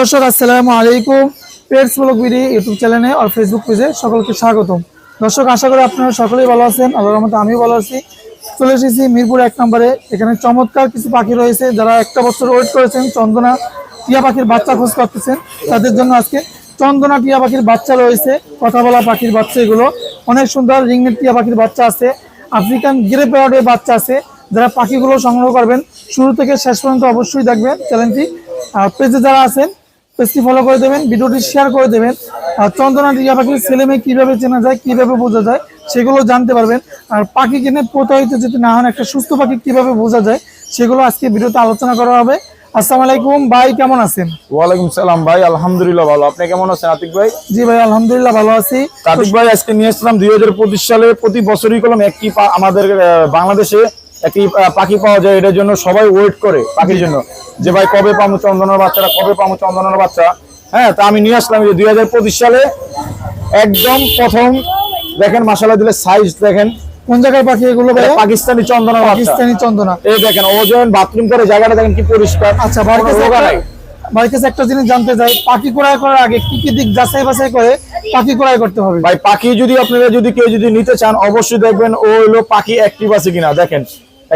দর্শক, আসসালামু আলাইকুম। পেটস ব্লগ বিডি ইউটিউব চ্যানেলে আর ফেসবুক পেজে সকলকে স্বাগতম। দর্শক, আশা করি আপনারা সকলেই ভালো আছেন, আল্লাহর রহমতে আমিও ভালো আছি। চলে এসেছি মিরপুর এক নম্বরে। এখানে চমৎকার কিছু পাখি রয়েছে যারা একটা বছর ওয়েট করেছেন, চন্দনা টিয়া পাখির বাচ্চা খোঁজ করতেছেন। তাদের জন্য আজকে চন্দনা টিয়া পাখির বাচ্চা রয়েছে, কথা বলা পাখির বাচ্চা এগুলো। অনেক সুন্দর রিংনেট টিয়া পাখির বাচ্চা আছে, আফ্রিকান গ্রে প্যারটের বাচ্চা আছে। যারা পাখিগুলো সংগ্রহ করবেন, শুরু থেকে শেষ পর্যন্ত অবশ্যই দেখবেন চ্যানেলটি। আর পেজে যারা আছেন পেজটি ফলো করে দেবেন ভিডিওটি শেয়ার করে দেবেন। আর চন্দনা টিয়া পাখির ছেলে মেয়ে কীভাবে চেনা যায় কীভাবে বোঝা যায় সেগুলো জানতে পারবেন। আর পাখি কিনে প্রতারিত যদি না হন একটা সুস্থ পাখি কীভাবে বোঝা যায় সেগুলো আজকে ভিডিওতে আলোচনা করা হবে। আসসালামু আলাইকুম ভাই কেমন আছেন? ওয়ালাইকুম সালাম ভাই আলহামদুলিল্লাহ ভালো। আপনি কেমন আছেন আতিক ভাই? জি ভাই আলহামদুলিল্লাহ ভালো আছি। আতিক ভাই আজকে নিয়ে আসলাম দুই হাজার পঁচিশ সালে প্রতি বছরই কলম একটি আমাদের বাংলাদেশে একটি পাখি পাওয়া যায় এটার জন্য সবাই ওয়েট করে পাখির জন্য। যে ভাই কবে পামু চন্দনের বাচ্চারা কবে পামু চন্দনের বাচ্চা? হ্যাঁ তা আমি নিয়ে আসলাম যে দুই হাজার পঁচিশ সালে। একদম প্রথম দেখেন মাসালা দিলে সাইজ দেখেন। কোন জায়গায় পাখি এগুলো ভাই পাকিস্তানি চন্দনা পাকিস্তানি চন্দনা। এই দেখেন ওজন বাথরুম করে জায়গাটা দেখেন কি পরিষ্কার। আচ্ছা কাছে একটা জিনিস জানতে চাই পাখি ক্রয় করার আগে কি কি দিক যাচাই বাছাই করে পাখি ক্রয় করতে হবে? ভাই পাখি যদি আপনারা যদি কেউ যদি নিতে চান অবশ্যই দেখবেন ও হলো পাখি অ্যাক্টিভ আছে কিনা। দেখেন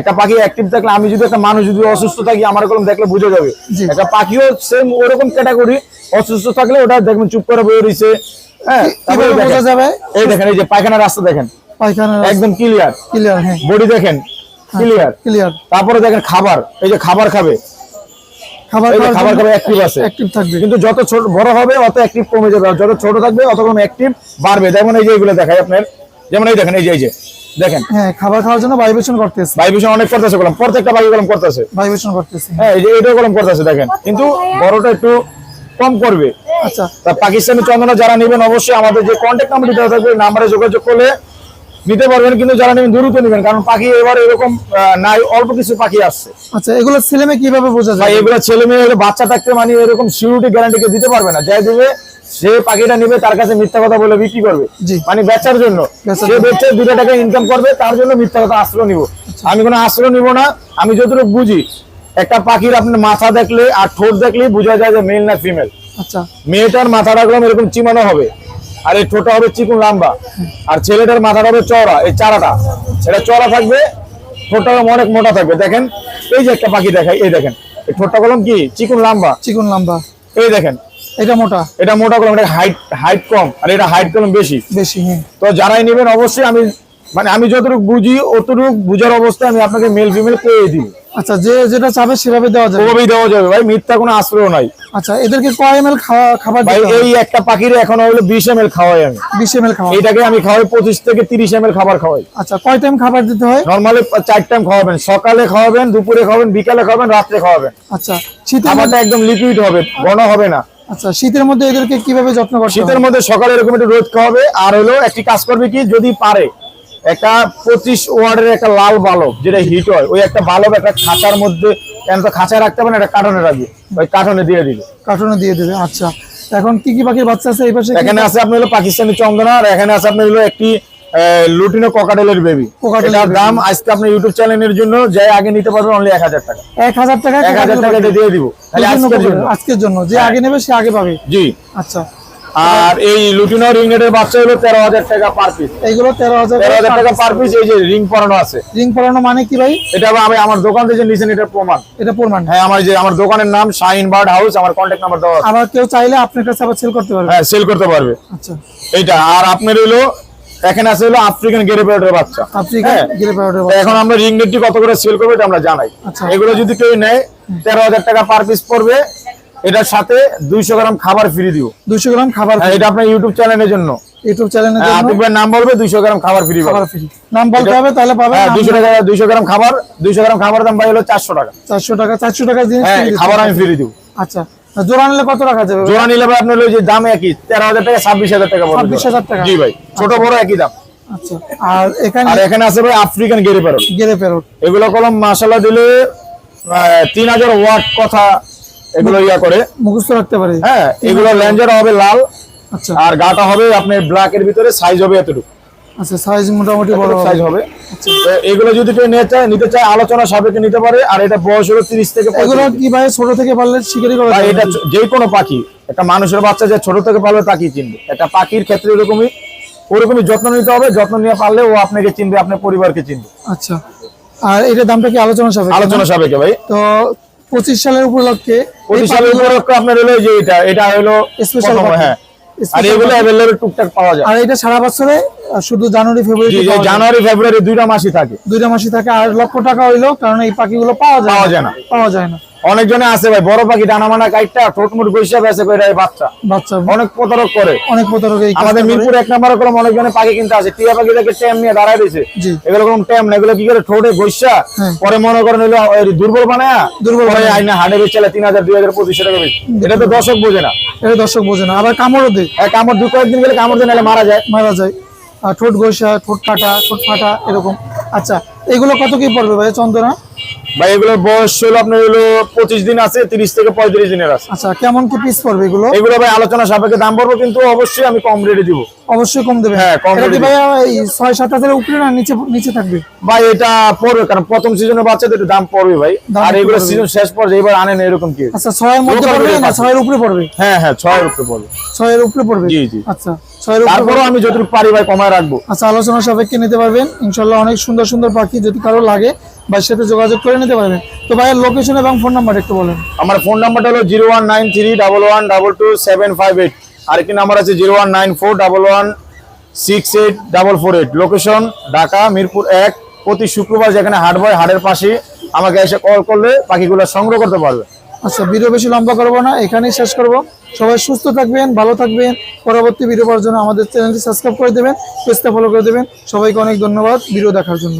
একটা পাখি অ্যাক্টিভ থাকলে আমি যদি একটা মানুষ যদি অসুস্থ থাকি আমার কলম দেখলে বুঝে যাবে। একটা পাখিও সেম ওরকম ক্যাটাগরি অসুস্থ থাকলে ওটা দেখবেন চুপ করে বয়ে রয়েছে হ্যাঁ এই দেখেন এই যে পায়খানা রাস্তা দেখেন। পায়খানা একদম ক্লিয়ার ক্লিয়ার হ্যাঁ। বডি দেখেন ক্লিয়ার ক্লিয়ার তারপরে দেখেন খাবার এই যে খাবার খাবে। খাবার খাবার খাবে অ্যাক্টিভ আছে। অ্যাক্টিভ থাকবে। কিন্তু যত ছোট বড় হবে অত অ্যাক্টিভ কমে যাবে। যত ছোট থাকবে অত কম অ্যাক্টিভ বাড়বে। যেমন এই যে এগুলো দেখায় আপনার। যেমন এই দেখেন এই যে এই যে দেখেন। হ্যাঁ খাবার খাওয়ার জন্য ভাইব্রেশন করতেছে। ভাইব্রেশন অনেক করতেছে কলম প্রত্যেকটা বাকি কলম করতেছে। ভাইব্রেশন করতেছে। হ্যাঁ এই যে এটাও কলম করতেছে দেখেন। কিন্তু বড়টা একটু কম করবে। আচ্ছা। তা পাকিস্তানি চন্দনা যারা নেবেন অবশ্যই আমাদের যে কন্ট্যাক্ট নাম্বার দেওয়া থাকবে নাম্বারে যোগাযোগ করলে নিতে পারবেন কিন্তু যারা নেবেন দ্রুত নেবেন কারণ পাখি এবার এরকম নাই অল্প কিছু পাখি আসছে। আচ্ছা এগুলো ছেলে মেয়ে কীভাবে বোঝা যায়? এগুলো ছেলে মেয়ে বাচ্চা থাকতে মানে এরকম সিউরিটি গ্যারান্টি কে দিতে পারবে না। যাই দেবে সে পাখিটা নেবে তার কাছে মিথ্যা কথা বলে বিক্রি করবে। মানে বেচার জন্য। সে। বেচে দুটো টাকা ইনকাম করবে তার জন্য মিথ্যা কথা আশ্রয় নিব। আমি কোনো আশ্রয় নিব না। আমি যতটুকু বুঝি একটা পাখির আপনার মাথা দেখলে আর ঠোঁট দেখলে বোঝা যায় যে মেল না ফিমেল আচ্ছা। মেয়েটার মাথাটা একদম এরকম চিমানো হবে আর এই ঠোঁটা হবে চিকুন লম্বা। আর ছেলেটার মাথাটা হবে চওড়া এই চারাটা। এটা চওড়া থাকবে ঠোঁটটা অনেক মোটা থাকবে। দেখেন এই যে একটা পাখি দেখাই এই দেখেন। এই ঠোঁটটা কলম কি? চিকুন লম্বা। চিকুন লম্বা। এই দেখেন এটা মোটা। এটা মোটা কলম এটা হাইট হাইট কম আর এটা হাইট কলম বেশি। বেশি হ্যাঁ। তো যারাই নেবেন অবশ্যই আমি মানে আমি যতটুকু বুঝি অতটুকু বুঝার অবস্থায় আমি আপনাকে মেল ফিমেল পেয়ে দিই। আচ্ছা যে যেটা চাবে সেভাবে দেওয়া যাবে। ওভাবেই দেওয়া যাবে। ভাই মিথ্যা কোনো আশ্রয় নাই। আচ্ছা এদেরকে কয় এম এল খাবার ভাই এই একটা পাখির এখন হলো বিশ এম এল খাওয়াই আমি। বিশ এম এল খাওয়া। এইটাকে আমি খাওয়াই পঁচিশ থেকে তিরিশ এম এল খাবার খাওয়াই। আচ্ছা কয় টাইম খাবার দিতে হয়? নর্মালি চার টাইম খাওয়াবেন। সকালে খাওয়াবেন দুপুরে খাওয়াবেন বিকালে খাওয়াবেন রাত্রে খাওয়াবেন। আচ্ছা শীতের মধ্যে একদম লিকুইড হবে ঘন হবে না। আচ্ছা শীতের মধ্যে এদেরকে কীভাবে যত্ন করতে শীতের মধ্যে সকালে এরকম একটু রোদ খাওয়াবে আর হলো একটি কাজ করবে কি যদি পারে একটা পঁচিশ ওয়ার্ডের একটা লাল বালব যেটা হিট হয় ওই একটা বালব একটা খাঁচার মধ্যে কেন তো খাঁচায় রাখতে হবে না একটা কার্টনে রাখবে ওই কার্টনে দিয়ে দিবে। কার্টুনে দিয়ে দেবে আচ্ছা। এখন কি কি পাখির বাচ্চা আছে এই পাশে? এখানে আছে আপনার হলো পাকিস্তানি চন্দনা আর এখানে আছে আপনার হলো একটি লুটিনো ককাটেলের বেবি baby। দাম আজকে আপনার ইউটিউব চ্যানেলের জন্য যে আগে নিতে পারবেন অনলি এক হাজার টাকা। এক হাজার টাকা এক হাজার টাকা দিয়ে দিব। আজকের জন্য। হ্যাঁ। আজকের জন্য। যে আগে নেবে সে আগে পাবে। জি। আচ্ছা। আর এই লুটিনো রিংনেটের বাচ্চা হলো তেরো হাজার টাকা পার পিস এইগুলো তেরো হাজার তেরো হাজার টাকা পার পিস এই যে রিং পরানো আছে। রিং পরানো মানে কি ভাই? এটা আমি আমার দোকান থেকে নিয়েছেন এটা প্রমাণ। এটা প্রমাণ। হ্যাঁ আমার যে আমার দোকানের নাম শাইন বার্ড হাউস আমার কন্ট্যাক্ট নাম্বার দেওয়া আবার কেউ চাইলে আপনার কাছে আবার সেল করতে পারবে। হ্যাঁ সেল করতে পারবে। আচ্ছা। এইটা আর আপনার হলো এখানে আছে হলো আফ্রিকান গেরিপেটের বাচ্চা। আপনি হ্যাঁ। গিরে পাউডার এখন আমরা রিং নেটটি কত করে সেল করব এটা আমরা জানাই। আচ্ছা। এগুলো যদি কেউ নেয় তেরো হাজার টাকা পার পিস পড়বে। এটার সাথে দুইশো গ্রাম খাবার ফ্রি দিব দুশো গ্রাম খাবার হ্যাঁ, এটা আপনার ইউটিউব চ্যানেলের জন্য। ইউটিউব চ্যানেলের হ্যাঁ, জন্য। আতিক ভাইয়ের নাম বলবে দুইশো গ্রাম খাবার ফ্রি খাবার ফ্রি নাম বলতে হবে তাহলে পাবে হ্যাঁ দুইশো টাকা দুইশো গ্রাম খাবার দুইশো গ্রাম খাবার দাম পাই হলো চারশো টাকা। চারশো টাকা চারশো টাকা জিনিস হ্যাঁ খাবার আমি ফ্রি দিব আচ্ছা। জোড়া নিলে কত রাখা যাবে? জোড়া নিলে ভাই আপনার ওই যে দাম একই তেরো হাজার টাকা ছাব্বিশ হাজার টাকা পড়বে 26,000 টাকা। জি ভাই ছোট বড় একই দাম। আচ্ছা আর এখানে আর এখানে আছে ভাই আফ্রিকান গেরি প্যারট গেরে পেরোট এগুলো কলম মাসালা দিলে তিন হাজার ওয়াট কথা এগুলো ইয়া করে। মুখস্থ রাখতে পারি? হ্যাঁ এগুলো ল্যাঞ্জার হবে লাল। আচ্ছা। আর গাটা হবে আপনার ব্ল্যাক এর ভিতরে সাইজ হবে এতটুকু। আচ্ছা সাইজ মোটামুটি বড় সাইজ হবে। এগুলো যদি কেউ নিতে চায় নিতে চায় আলোচনা সাপেক্ষে নিতে পারে। আর এটা বয়স হলো তিরিশ থেকে এগুলো কি ভাই ছোট থেকে পারলে শিকারি করা এটা যে কোনো পাখি একটা মানুষের বাচ্চা যে ছোট থেকে পারবে তাকেই চিনবে। একটা পাখির ক্ষেত্রে এরকমই ওরকমই যত্ন নিতে হবে। যত্ন নিয়ে পারলে ও আপনাকে চিনবে আপনার পরিবারকে চিনবে। আচ্ছা। আর এটার দামটা কি আলোচনা সাপেক্ষে আলোচনা সাপেক্ষে ভাই। তো পঁচিশ সালের উপলক্ষে পঁচিশ সালের উপলক্ষে আপনার হলো যে এটা এটা হলো প্রথম, হ্যাঁ। আর এগুলো। টুকটাক পাওয়া যায়। আর এটা সারা বছরে শুধু জানুয়ারি ফেব্রুয়ারি জানুয়ারি ফেব্রুয়ারি দুইটা মাসই থাকে। দুইটা মাসই থাকে আর লক্ষ টাকা হইল কারণ এই পাখিগুলো পাওয়া যায় পাওয়া যায় না। পাওয়া যায় না। অনেকজনে আছে ভাই বড় পাখি ডানা মানা কাইটটা ঠোঁট মুট বৈশা বেসে করে এই বাচ্চা। বাচ্চা। অনেক প্রতারক করে। অনেক প্রতারক এই আমাদের মিরপুর এক নম্বর কলম অনেকজনে পাখি কিনতে আসে। টিয়া পাখিটাকে ট্যাম নিয়ে দাঁড়ায় দিয়েছে। এগুলো কোনো ট্যাম না এগুলো কি করে ঠোঁটে বৈশা? হ্যাঁ। পরে মনে করেন হলো ওই দুর্বল বানায় দুর্বল পরে বানায়। আইনা হাটে বেচলে তিন হাজার দুই হাজার পঁচিশশো টাকা বেশি। এটা তো দর্শক বোঝে না। এটা দর্শক বোঝে না। আবার কামড়ও দেয়। এক কামড় দু কয়েকদিন গেলে কামড় দিয়ে নাহলে মারা যায়। মারা যায়। আর ঠোঁট ঘষা ঠোঁট কাটা ঠোঁট ফাটা এরকম। আচ্ছা এগুলো কত কি পড়বে ভাই? চন্দনা? ভাই এগুলোর বয়স হলো আপনার হলো পঁচিশ দিন আছে তিরিশ থেকে পঁয়ত্রিশ দিনের আছে। আচ্ছা কেমন কি পিস পড়বে এগুলো? এগুলো ভাই আলোচনা সাপেক্ষে দাম পড়ব কিন্তু অবশ্যই আমি কম রেটে দিব। অবশ্যই কম দেবে। হ্যাঁ, কম করে ভাই ছয় সাত হাজারের উপরে না নিচে নিচে থাকবে? ভাই এটা পড়বে কারণ প্রথম সিজনে বাচ্চাদের একটু দাম পড়বে ভাই। আর এগুলো সিজন শেষ পর্যায়ে এবার আনেন এরকম কি? আচ্ছা ছয়ের মধ্যে পড়বে না ছয়ের উপরে পড়বে? হ্যাঁ হ্যাঁ ছয়ের উপরে পড়বে। ছয়ের উপরে পড়বে? জি, জি। আচ্ছা। তারপরেও আমি যতটুকু পারি ভাই কমায় রাখব। আচ্ছা আলোচনা সাপেক্ষে নিতে পারবেন। ইনশাল্লাহ অনেক সুন্দর সুন্দর পাখি যদি কারও লাগে ভাইয়ের সাথে যোগাযোগ করে নিতে পারবেন। তো ভাইয়ের লোকেশন এবং ফোন নাম্বার একটু বলেন। আমার ফোন নাম্বারটা হলো zero one nine three double one double two seven five eight. আরেকটি নাম্বার আছে zero one nine four double one six eight double four eight. Location Dhaka Mirpur এক। প্রতি শুক্রবার যেখানে হাট বয় হাটের পাশে আমাকে এসে কল করলে পাখিগুলো সংগ্রহ করতে পারবে। আচ্ছা ভিডিও বেশি লম্বা করব না এখানেই শেষ করব। সবাই সুস্থ থাকবেন, ভালো থাকবেন। পরবর্তী ভিডিও পাওয়ার জন্য আমাদের চ্যানেলটি সাবস্ক্রাইব করে দেবেন পেজটা ফলো করে দেবেন। সবাইকে অনেক ধন্যবাদ ভিডিও দেখার জন্য।